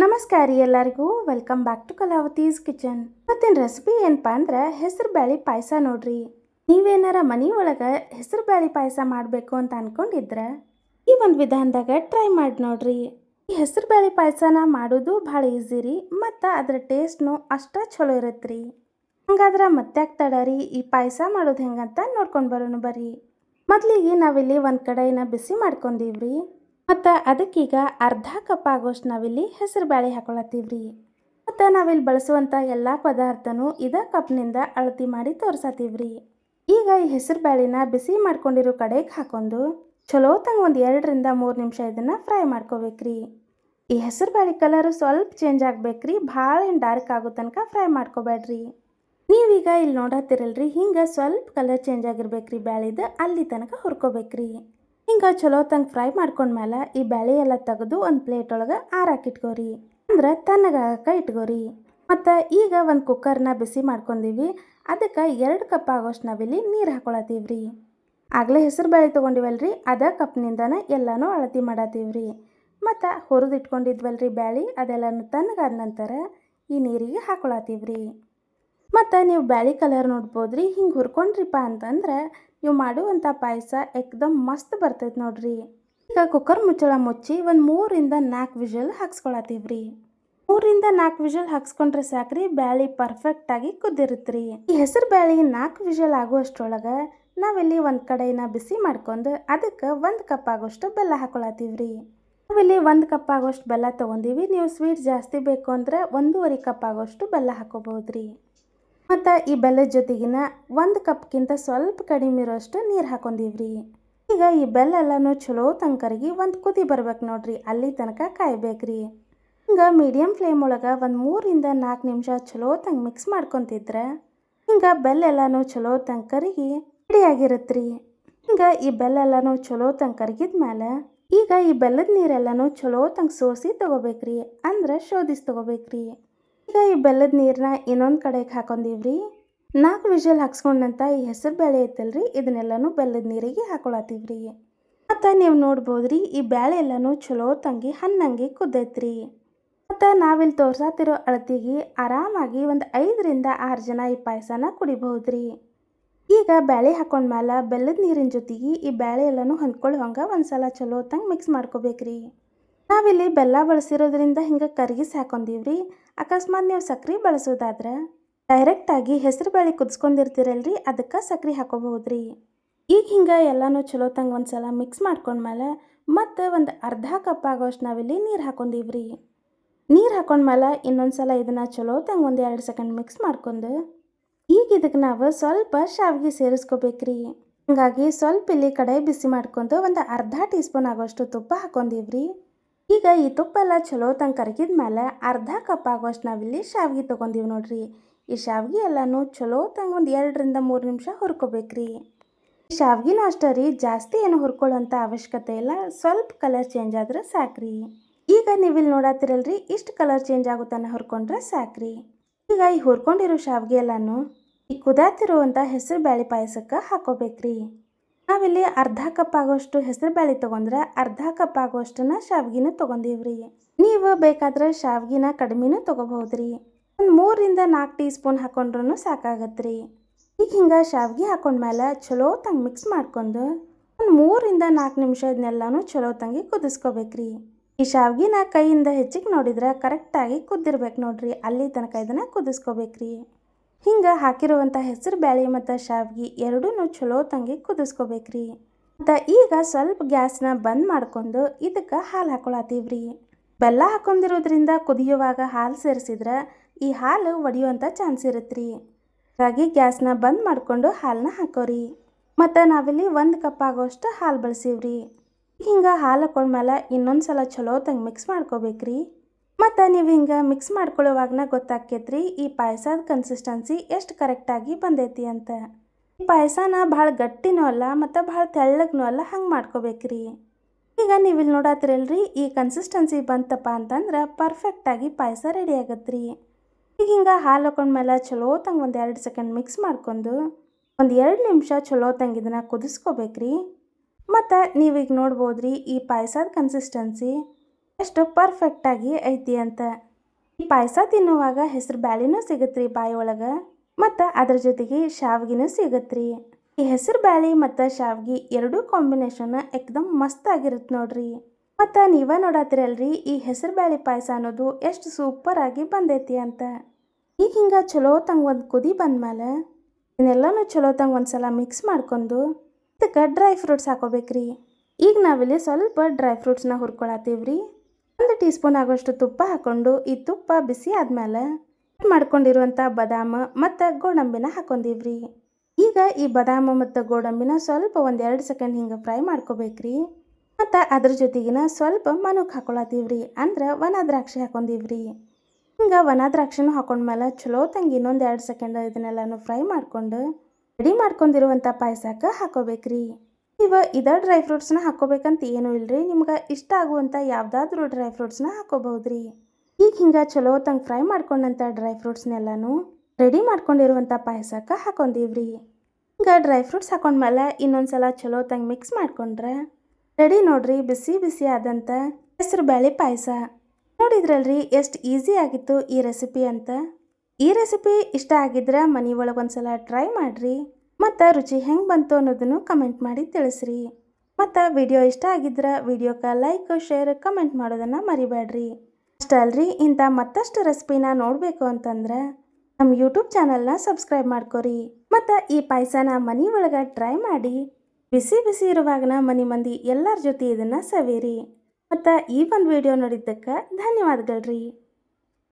ನಮಸ್ಕಾರ ರೀ ಎಲ್ಲರಿಗೂ. Welcome back to Kalavathi's kitchen ಇವತ್ತಿನ ರೆಸಿಪಿ ಏನಪ್ಪ ಅಂದ್ರೆ ಹೆಸರು ಬ್ಯಾಳಿ ಪಾಯಸ ನೋಡ್ರಿ. ನೀವೇನಾರ ಮನಿ ಒಳಗೆ ಹೆಸರು ಬ್ಯಾಳಿ ಪಾಯಸ ಮಾಡಬೇಕು ಅಂತ ಅನ್ಕೊಂಡಿದ್ರೆ ಈ ಒಂದು ವಿಧಾನದಾಗ ಟ್ರೈ ಮಾಡಿ ನೋಡ್ರಿ. ಈ ಹೆಸರು ಬ್ಯಾಳಿ ಪಾಯಸನ ಮಾಡೋದು ಭಾಳ ಈಸಿ ರೀ, ಮತ್ತು ಅದರ ಟೇಸ್ಟ್ನು ಅಷ್ಟ ಚಲೋ ಇರತ್ತೆ ಹಂಗಾದ್ರೆ ಮತ್ತೆ ರೀ ಈ ಪಾಯಸ ಮಾಡೋದು ಹೆಂಗಂತ ನೋಡ್ಕೊಂಡು ಬರೋಣ ಬರ್ರಿ. ಮೊದಲಿಗೆ ನಾವಿಲ್ಲಿ ಒಂದು ಕಡೆಯನ್ನು ಬಿಸಿ ಮಾಡ್ಕೊಂಡೀವ್ರಿ. ಮತ್ತು ಅದಕ್ಕೀಗ ಅರ್ಧ ಕಪ್ ಆಗೋಷ್ಟು ನಾವಿಲ್ಲಿ ಹೆಸರು ಬೇಳೆ ಹಾಕೊಳತ್ತೀವ್ರಿ. ಮತ್ತು ನಾವಿಲ್ಲಿ ಬಳಸುವಂಥ ಎಲ್ಲ ಪದಾರ್ಥನೂ ಇದೇ ಕಪ್ನಿಂದ ಅಳತಿ ಮಾಡಿ ತೋರ್ಸತ್ತೀವ್ರಿ ಈಗ ಈ ಹೆಸರು ಬ್ಯಾಳಿನ ಬಿಸಿ ಮಾಡ್ಕೊಂಡಿರೋ ಕಡೆಗೆ ಹಾಕೊಂಡು ಚಲೋ ತಂಗ ಒಂದು ಎರಡರಿಂದ ಮೂರು ನಿಮಿಷ ಇದನ್ನು ಫ್ರೈ ಮಾಡ್ಕೋಬೇಕ್ರಿ. ಈ ಹೆಸರು ಬ್ಯಾಳಿ ಕಲರು ಸ್ವಲ್ಪ ಚೇಂಜ್ ಆಗ್ಬೇಕ್ರಿ, ಭಾಳ ಏನು ಡಾರ್ಕ್ ಆಗೋ ತನಕ ಫ್ರೈ ಮಾಡ್ಕೋಬೇಡ್ರಿ. ನೀವೀಗ ಇಲ್ಲಿ ನೋಡತ್ತಿರಲ್ರಿ, ಹಿಂಗೆ ಸ್ವಲ್ಪ ಕಲರ್ ಚೇಂಜ್ ಆಗಿರ್ಬೇಕ್ರಿ ಬ್ಯಾಳಿದ, ಅಲ್ಲಿ ತನಕ ಹುರ್ಕೋಬೇಕ್ರಿ. ಹಿಂಗೆ ಚಲೋ ತಂಗೆ ಫ್ರೈ ಮಾಡ್ಕೊಂಡ್ಮೇಲೆ ಈ ಬ್ಯಾಳಿ ಎಲ್ಲ ತೆಗೆದು ಒಂದು ಪ್ಲೇಟ್ ಒಳಗೆ ಆರಾಕಿಟ್ಕೋರಿ ಅಂದ್ರೆ ತಣ್ಣಗಾಗಕ್ಕೆ ಇಟ್ಕೋರಿ. ಮತ್ತು ಈಗ ಒಂದು ಕುಕ್ಕರ್ನ ಬಿಸಿ ಮಾಡ್ಕೊಂಡೀವಿ. ಅದಕ್ಕೆ ಎರಡು ಕಪ್ ಆಗೋಷ್ಟು ನಾವಿಲ್ಲಿ ನೀರು ಹಾಕೊಳತ್ತೀವ್ರಿ ಆಗಲೇ ಹೆಸರು ಬೇಳೆ ತೊಗೊಂಡಿವಲ್ರಿ, ಅದ ಕಪ್ನಿಂದನೇ ಎಲ್ಲನೂ ಅಳತಿ ಮಾಡತ್ತೀವ್ರಿ ಮತ್ತು ಹುರಿದು ಇಟ್ಕೊಂಡಿದ್ವಲ್ರಿ ಬ್ಯಾಳಿ, ಅದೆಲ್ಲನೂ ತಣ್ಣಗಾದ ನಂತರ ಈ ನೀರಿಗೆ ಹಾಕೊಳತ್ತೀವ್ರಿ ಮತ್ತು ನೀವು ಬ್ಯಾಳಿ ಕಲರ್ ನೋಡ್ಬೋದು ರೀ ಹಿಂಗೆ ಹುರ್ಕೊಂಡ್ರಿಪ್ಪ ಅಂತಂದ್ರೆ ನೀವು ಮಾಡುವಂಥ ಪಾಯಸ ಎಕ್ದಮ್ ಮಸ್ತ್ ಬರ್ತೈತೆ ನೋಡ್ರಿ. ಈಗ ಕುಕ್ಕರ್ ಮುಚ್ಚಳ ಮುಚ್ಚಿ ಒಂದು ಮೂರಿಂದ ನಾಲ್ಕು ವಿಷಲ್ ಹಾಕ್ಸ್ಕೊಳತ್ತೀವ್ರಿ. ಮೂರಿಂದ ನಾಲ್ಕು ವಿಜಲ್ ಹಾಕ್ಸ್ಕೊಂಡ್ರೆ ಸಾಕ್ರಿ ಬ್ಯಾಳಿ ಪರ್ಫೆಕ್ಟಾಗಿ ಕುದ್ದಿರುತ್ತೆ ಈ ಹೆಸರು ಬ್ಯಾಳಿ ನಾಲ್ಕು ವಿಷಲ್ ಆಗುವಷ್ಟರೊಳಗೆ ನಾವಿಲ್ಲಿ ಒಂದು ಕಡೆನ ಬಿಸಿ ಮಾಡ್ಕೊಂಡು ಅದಕ್ಕೆ ಒಂದು ಕಪ್ ಆಗೋಷ್ಟು ಬೆಲ್ಲ ಹಾಕೊಳತ್ತೀವ್ರಿ. ನಾವಿಲ್ಲಿ ಒಂದು ಕಪ್ ಆಗೋಷ್ಟು ಬೆಲ್ಲ ತೊಗೊಂಡೀವಿ, ನೀವು ಸ್ವೀಟ್ ಜಾಸ್ತಿ ಬೇಕು ಅಂದರೆ ಒಂದೂವರೆ ಕಪ್ ಆಗೋಷ್ಟು ಬೆಲ್ಲ ಹಾಕೋಬಹುದ್ರಿ. ಮತ್ತು ಈ ಬೆಲ್ಲದ ಜೊತೆಗಿನ ಒಂದು ಕಪ್ಗಿಂತ ಸ್ವಲ್ಪ ಕಡಿಮೆ ಇರೋಷ್ಟು ನೀರು ಹಾಕೊಂಡಿವ್ರಿ. ಈಗ ಈ ಬೆಲ್ಲ ಎಲ್ಲನೂ ಚಲೋ ತಂಕರಿಗೆ ಒಂದು ಕುದಿ ಬರ್ಬೇಕು ನೋಡ್ರಿ, ಅಲ್ಲಿ ತನಕ ಕಾಯ್ಬೇಕ್ರಿ. ಹಿಂಗೆ ಮೀಡಿಯಮ್ ಫ್ಲೇಮ್ ಒಳಗೆ ಒಂದು ಮೂರಿಂದ ನಾಲ್ಕು ನಿಮಿಷ ಚಲೋ ತಂಗ ಮಿಕ್ಸ್ ಮಾಡ್ಕೊತಿದ್ರೆ ಹಿಂಗೆ ಬೆಲ್ಲ ಎಲ್ಲನೂ ಚಲೋ ತಂಕರಿಗೆ ಕರಗಿ ರೆಡಿಯಾಗಿರುತ್ತೆ ರೀ ಹಿಂಗೆ ಈ ಬೆಲ್ಲ ಎಲ್ಲನೂ ಚಲೋ ಮೇಲೆ ಈಗ ಈ ಬೆಲ್ಲದ ನೀರೆಲ್ಲನೂ ಚಲೋ ತಂಗ ಸೋಸಿ ತೊಗೋಬೇಕ್ರಿ, ಅಂದ್ರೆ ಶೋಧಿಸಿ ತೊಗೋಬೇಕ್ರಿ. ಈಗ ಈ ಬೆಲ್ಲದ ನೀರನ್ನ ಇನ್ನೊಂದು ಕಡೆಗೆ ಹಾಕೊಂಡೀವ್ರಿ? ನಾಲ್ಕು ವಿಷಲ್ ಹಾಕ್ಸ್ಕೊಂಡಂತ ಈ ಹೆಸರು ಬೇಳೆ ಐತಲ್ರಿ, ಇದನ್ನೆಲ್ಲನೂ ಬೆಲ್ಲದ ನೀರಿಗೆ ಹಾಕೊಳತ್ತೀವ್ರಿ. ಮತ್ತು ನೀವು ನೋಡ್ಬೋದ್ರಿ, ಈ ಬ್ಯಾಳೆ ಎಲ್ಲನೂ ಚಲೋ ತಂಗಿ ಹಣ್ಣಂಗಿ ಕುದ್ದೈತ್ರಿ. ಮತ್ತು ನಾವಿಲ್ಲಿ ತೋರ್ಸಾತಿರೋ ಅಳತಿಗೆ ಆರಾಮಾಗಿ ಒಂದು ಐದರಿಂದ ಆರು ಜನ ಈ ಪಾಯಸನ ಕುಡಿಬಹುದ್ರಿ. ಈಗ ಬ್ಯಾಳೆ ಹಾಕೊಂಡ್ಮೇಲೆ ಬೆಲ್ಲದ ನೀರಿನ ಜೊತೆಗೆ ಈ ಬ್ಯಾಳೆ ಎಲ್ಲನೂ ಹೊಂದ್ಕೊಳ್ಳುವಂಗೆ ಒಂದು ಸಲ ಚಲೋ ತಂಗ ಮಿಕ್ಸ್ ಮಾಡ್ಕೋಬೇಕ್ರಿ. ನಾವಿಲ್ಲಿ ಬೆಲ್ಲ ಬಳಸಿರೋದ್ರಿಂದ ಹಿಂಗೆ ಕರ್ಗಿಸಿ ಹಾಕೊಂಡೀವ್ರಿ ಅಕಸ್ಮಾತ್ ನೀವು ಸಕ್ರೆ ಬಳಸೋದಾದ್ರೆ ಡೈರೆಕ್ಟಾಗಿ ಹೆಸರು ಬೇಳೆ ಕುದಿಸ್ಕೊಂಡಿರ್ತೀರಲ್ರಿ, ಅದಕ್ಕೆ ಸಕ್ರೆ ಹಾಕೋಬಹುದ್ರಿ. ಈಗ ಹಿಂಗೆ ಎಲ್ಲನೂ ಚಲೋ ತಂಗ ಒಂದು ಸಲ ಮಿಕ್ಸ್ ಮಾಡ್ಕೊಂಡ್ಮೇಲೆ ಮತ್ತು ಒಂದು ಅರ್ಧ ಕಪ್ ಆಗೋಷ್ಟು ನಾವಿಲ್ಲಿ ನೀರು ಹಾಕೊಂಡೀವ್ರಿ. ನೀರು ಹಾಕೊಂಡ್ಮೇಲೆ ಇನ್ನೊಂದು ಸಲ ಇದನ್ನು ಚಲೋ ತಂಗ ಒಂದು ಎರಡು ಸೆಕೆಂಡ್ ಮಿಕ್ಸ್ ಮಾಡ್ಕೊಂಡು ಈಗ ಇದಕ್ಕೆ ನಾವು ಸ್ವಲ್ಪ ಶಾವಿಗೆ ಸೇರಿಸ್ಕೋಬೇಕ್ರಿ. ಹಂಗಾಗಿ ಸ್ವಲ್ಪ ಇಲ್ಲಿ ಕಡೆ ಬಿಸಿ ಮಾಡ್ಕೊಂಡು ಒಂದು ಅರ್ಧ ಟೀ ಸ್ಪೂನ್ ಆಗೋಷ್ಟು ತುಪ್ಪ ಹಾಕೊಂಡೀವ್ರಿ. ಈಗ ಈ ತುಪ್ಪ ಎಲ್ಲ ಚಲೋ ತಂಗ ಕರಗಿದ ಮೇಲೆ ಅರ್ಧ ಕಪ್ ಆಗುವಷ್ಟು ನಾವಿಲ್ಲಿ ಶಾವಿಗೆ ತೊಗೊಂದೀವಿ ನೋಡ್ರಿ. ಈ ಶಾವಿಗೆ ಎಲ್ಲನೂ ಚಲೋ ತಂಗ ಒಂದು ಎರಡರಿಂದ ಮೂರು ನಿಮಿಷ ಹುರ್ಕೋಬೇಕ್ರಿ. ಈ ಶಾವಿಗೆನೂ ಅಷ್ಟೇ ರೀ, ಜಾಸ್ತಿ ಏನು ಹುರ್ಕೊಳ್ಳೋಂಥ ಅವಶ್ಯಕತೆ ಇಲ್ಲ, ಸ್ವಲ್ಪ ಕಲರ್ ಚೇಂಜ್ ಆದ್ರೆ ಸಾಕ್ರಿ. ಈಗ ನೀವಿಲ್ಲಿ ನೋಡತ್ತಿರಲ್ರಿ ಇಷ್ಟು ಕಲರ್ ಚೇಂಜ್ ಆಗುತ್ತಾನೆ ಹುರ್ಕೊಂಡ್ರೆ ಸಾಕ್ರಿ. ಈಗ ಈ ಹುರ್ಕೊಂಡಿರೋ ಶಾವಿಗೆ ಎಲ್ಲನೂ ಈ ಕುದಾತಿರುವಂಥ ಹೆಸರು ಬ್ಯಾಳಿ ಪಾಯಸಕ್ಕೆ ಹಾಕೋಬೇಕ್ರಿ. ನಾವಿಲ್ಲಿ ಅರ್ಧ ಕಪ್ ಆಗೋಷ್ಟು ಹೆಸರು ಬೇಳೆ ತೊಗೊಂಡ್ರೆ ಅರ್ಧ ಕಪ್ ಆಗೋಷ್ಟನ್ನ ಶಾವ್ಗಿನ ತೊಗೊಂಡೀವ್ರಿ. ನೀವು ಬೇಕಾದ್ರೆ ಶಾವ್ಗಿನ ಕಡಿಮೆನೂ ತೊಗೋಬಹುದ್ರಿ. ಒಂದು ಮೂರರಿಂದ ನಾಲ್ಕು ಟೀ ಸ್ಪೂನ್ ಹಾಕೊಂಡ್ರೂ ಸಾಕಾಗತ್ರಿ. ಈಗ ಹಿಂಗೆ ಶಾವ್ಗೆ ಹಾಕೊಂಡ್ಮೇಲೆ ಚಲೋ ತಂಗೆ ಮಿಕ್ಸ್ ಮಾಡ್ಕೊಂಡು ಒಂದು ಮೂರಿಂದ ನಾಲ್ಕು ನಿಮಿಷ ಇದನ್ನೆಲ್ಲನೂ ಚಲೋ ತಂಗಿ ಕುದಿಸ್ಕೋಬೇಕ್ರಿ. ಈ ಶಾವ್ಗಿನ ಕೈಯಿಂದ ಹೆಚ್ಚಿಗೆ ನೋಡಿದ್ರೆ ಕರೆಕ್ಟಾಗಿ ಕುದ್ದಿರ್ಬೇಕು ನೋಡ್ರಿ. ಅಲ್ಲಿ ತನಕ ಇದನ್ನು ಕುದಿಸ್ಕೋಬೇಕ್ರಿ. ಹಿಂಗೆ ಹಾಕಿರುವಂಥ ಹೆಸರು ಬ್ಯಾಳಿ ಮತ್ತು ಶಾವ್ಗೆ ಎರಡೂ ಚಲೋ ತಂಗಿ ಕುದಿಸ್ಕೋಬೇಕ್ರಿ. ಮತ್ತು ಈಗ ಸ್ವಲ್ಪ ಗ್ಯಾಸ್ನ ಬಂದ್ ಮಾಡ್ಕೊಂಡು ಇದಕ್ಕೆ ಹಾಲು ಹಾಕೊಳತ್ತೀವ್ರಿ ಬೆಲ್ಲ ಹಾಕೊಂಡಿರೋದ್ರಿಂದ ಕುದಿಯುವಾಗ ಹಾಲು ಸೇರಿಸಿದ್ರೆ ಈ ಹಾಲು ಒಡೆಯುವಂಥ ಚಾನ್ಸ್ ಇರುತ್ತೆ ಹಾಗಾಗಿ ಗ್ಯಾಸ್ನ ಬಂದ್ ಮಾಡಿಕೊಂಡು ಹಾಲನ್ನ ಹಾಕೋರಿ. ಮತ್ತು ನಾವಿಲ್ಲಿ ಒಂದು ಕಪ್ ಆಗೋಷ್ಟು ಹಾಲು ಬಳಸೀವ್ರಿ. ಹಿಂಗೆ ಹಾಲು ಹಾಕೊಂಡ್ಮೇಲೆ ಇನ್ನೊಂದು ಸಲ ಚಲೋ ತಂಗೆ ಮಿಕ್ಸ್ ಮಾಡ್ಕೋಬೇಕ್ರಿ. ಮತ್ತು ನೀವು ಹಿಂಗೆ ಮಿಕ್ಸ್ ಮಾಡ್ಕೊಳ್ಳೋವಾಗನ ಗೊತ್ತಾಕೈತ್ರಿ ಈ ಪಾಯಸದ ಕನ್ಸಿಸ್ಟೆನ್ಸಿ ಎಷ್ಟು ಕರೆಕ್ಟಾಗಿ ಬಂದೈತಿ ಅಂತ. ಈ ಪಾಯಸನ ಭಾಳ ಗಟ್ಟಿನೂ ಅಲ್ಲ, ಮತ್ತು ಭಾಳ ತೆಳ್ಳಗೂ ಅಲ್ಲ, ಹಂಗೆ ಮಾಡ್ಕೋಬೇಕ್ರಿ. ಈಗ ನೀವು ಇಲ್ಲಿ ನೋಡತ್ತಿರಲ್ರಿ ಈ ಕನ್ಸಿಸ್ಟೆನ್ಸಿ ಬಂತಪ್ಪ ಅಂತಂದ್ರೆ ಪರ್ಫೆಕ್ಟಾಗಿ ಪಾಯಸ ರೆಡಿ ಆಗತ್ರಿ. ಈಗ ಹಿಂಗೆ ಹಾಲು ಹಾಕೊಂಡ್ಮೇಲೆ ಚಲೋ ತಂಗ ಒಂದು ಎರಡು ಸೆಕೆಂಡ್ ಮಿಕ್ಸ್ ಮಾಡ್ಕೊಂಡು ಒಂದು ಎರಡು ನಿಮಿಷ ಚಲೋ ತಂಗಿದನ್ನು ಕುದಿಸ್ಕೋಬೇಕ್ರಿ. ಮತ್ತು ನೀವೀಗ ನೋಡ್ಬೋದ್ರಿ, ಈ ಪಾಯಸದ ಕನ್ಸಿಸ್ಟೆನ್ಸಿ ಎಷ್ಟು ಪರ್ಫೆಕ್ಟಾಗಿ ಐತಿ ಅಂತ. ಈ ಪಾಯಸ ತಿನ್ನುವಾಗ ಹೆಸರು ಬ್ಯಾಳಿನೂ ಸಿಗತ್ರಿ ಒಳಗೆ, ಮತ್ತು ಅದ್ರ ಜೊತೆಗೆ ಶಾವ್ಗಿನೂ ಸಿಗತ್ರಿ. ಈ ಹೆಸರು ಬ್ಯಾಳಿ ಮತ್ತು ಶಾವ್ಗಿ ಎರಡೂ ಕಾಂಬಿನೇಷನ್ ಎಕ್ದಮ್ ಮಸ್ತ್ ಆಗಿರುತ್ತೆ ನೋಡ್ರಿ. ಮತ್ತು ನೀವ ನೋಡತ್ತಿರಲ್ರಿ ಈ ಹೆಸರು ಬ್ಯಾಳಿ ಪಾಯಸ ಅನ್ನೋದು ಎಷ್ಟು ಸೂಪರ್ ಆಗಿ ಬಂದೈತಿ ಅಂತ. ಈಗ ಹಿಂಗೆ ಚಲೋ ತಂಗ ಒಂದು ಕುದಿ ಬಂದ್ಮೇಲೆ ಇದನ್ನೆಲ್ಲನೂ ಚಲೋ ತಂಗ ಒಂದ್ಸಲ ಮಿಕ್ಸ್ ಮಾಡ್ಕೊಂಡು ಇದಕ್ಕೆ ಡ್ರೈ ಫ್ರೂಟ್ಸ್ ಹಾಕೋಬೇಕ್ರಿ. ಈಗ ನಾವಿಲ್ಲಿ ಸ್ವಲ್ಪ ಡ್ರೈ ಫ್ರೂಟ್ಸ್ನ ಹುರ್ಕೊಳತ್ತೀವ್ರಿ ಒಂದು ಟೀ ಸ್ಪೂನ್ ಆಗೋಷ್ಟು ತುಪ್ಪ ಹಾಕೊಂಡು ಈ ತುಪ್ಪ ಬಿಸಿ ಆದ್ಮೇಲೆ ಮಾಡ್ಕೊಂಡಿರುವಂಥ ಬದಾಮ ಮತ್ತು ಗೋಡಂಬಿನ ಹಾಕೊಂಡಿವ್ರಿ. ಈಗ ಈ ಬದಾಮ ಮತ್ತು ಗೋಡಂಬಿನ ಸ್ವಲ್ಪ ಒಂದು ಎರಡು ಸೆಕೆಂಡ್ ಹಿಂಗೆ ಫ್ರೈ ಮಾಡ್ಕೋಬೇಕ್ರಿ. ಮತ್ತು ಅದ್ರ ಜೊತೆಗಿನ ಸ್ವಲ್ಪ ಮನುಕ್ ಹಾಕೊಳತ್ತೀವ್ರಿ, ಅಂದ್ರೆ ಒಣ ದ್ರಾಕ್ಷಿ ಹಾಕೊಂಡಿವ್ರಿ. ಹಿಂಗೆ ಒಣ ದ್ರಾಕ್ಷಿನೂ ಹಾಕೊಂಡ್ಮೇಲೆ ಚಲೋ ತಂಗಿ ಇನ್ನೊಂದು ಎರಡು ಸೆಕೆಂಡ್ ಇದನ್ನೆಲ್ಲನೂ ಫ್ರೈ ಮಾಡ್ಕೊಂಡು ರೆಡಿ ಮಾಡ್ಕೊಂಡಿರುವಂಥ ಪಾಯಸಕ್ಕೆ ಹಾಕೋಬೇಕ್ರಿ. ನೀವು ಇದ ಡ್ರೈ ಫ್ರೂಟ್ಸ್ನ ಹಾಕೋಬೇಕಂತ ಏನೂ ಇಲ್ರಿ. ನಿಮ್ಗೆ ಇಷ್ಟ ಆಗುವಂಥ ಯಾವುದಾದ್ರೂ ಡ್ರೈ ಫ್ರೂಟ್ಸ್ನ ಹಾಕೋಬಹುದ್ರಿ. ಈಗ ಹಿಂಗೆ ಚಲೋ ತಂಗೆ ಫ್ರೈ ಮಾಡ್ಕೊಂಡಂಥ ಡ್ರೈ ಫ್ರೂಟ್ಸ್ನೆಲ್ಲನೂ ರೆಡಿ ಮಾಡ್ಕೊಂಡಿರುವಂಥ ಪಾಯಸಕ್ಕೆ ಹಾಕೊಂಡೀವ್ರಿ ಹಿಂಗೆ ಡ್ರೈ ಫ್ರೂಟ್ಸ್ ಹಾಕೊಂಡ್ಮೇಲೆ ಇನ್ನೊಂದು ಸಲ ಚಲೋ ತಂಗೆ ಮಿಕ್ಸ್ ಮಾಡ್ಕೊಂಡ್ರೆ ರೆಡಿ ನೋಡ್ರಿ ಬಿಸಿ ಬಿಸಿ ಆದಂಥ ಹೆಸರು ಬೇಳೆ ಪಾಯಸ. ನೋಡಿದ್ರಲ್ರಿ ಎಷ್ಟು ಈಸಿ ಆಗಿತ್ತು ಈ ರೆಸಿಪಿ ಅಂತ. ಈ ರೆಸಿಪಿ ಇಷ್ಟ ಆಗಿದ್ರೆ ಮನೆ ಒಳಗೊಂದ್ಸಲ ಟ್ರೈ ಮಾಡಿರಿ. ಮತ್ತು ರುಚಿ ಹೆಂಗೆ ಬಂತು ಅನ್ನೋದನ್ನು ಕಮೆಂಟ್ ಮಾಡಿ ತಿಳಿಸ್ರಿ. ಮತ್ತು ವಿಡಿಯೋ ಇಷ್ಟ ಆಗಿದ್ರೆ ವಿಡಿಯೋಕ್ಕೆ ಲೈಕ್ ಶೇರ್ ಕಮೆಂಟ್ ಮಾಡೋದನ್ನು ಮರಿಬೇಡ್ರಿ ಅಷ್ಟೇ ಅಲ್ರಿ ಇಂಥ ಮತ್ತಷ್ಟು ರೆಸಿಪಿನ ನೋಡಬೇಕು ಅಂತಂದ್ರೆ ನಮ್ಮ ಯೂಟ್ಯೂಬ್ ಚಾನಲ್ನ ಸಬ್ಸ್ಕ್ರೈಬ್ ಮಾಡ್ಕೊರಿ. ಮತ್ತು ಈ ಪಾಯಸನ ಮನೆ ಒಳಗೆ ಟ್ರೈ ಮಾಡಿ. ಬಿಸಿ ಬಿಸಿ ಇರುವಾಗನ ಮನೆ ಮಂದಿ ಎಲ್ಲರ ಜೊತೆ ಇದನ್ನು ಸವಿರಿ. ಮತ್ತು ಈ ಒಂದು ವಿಡಿಯೋ ನೋಡಿದ್ದಕ್ಕೆ ಧನ್ಯವಾದಗಳ್ರಿ.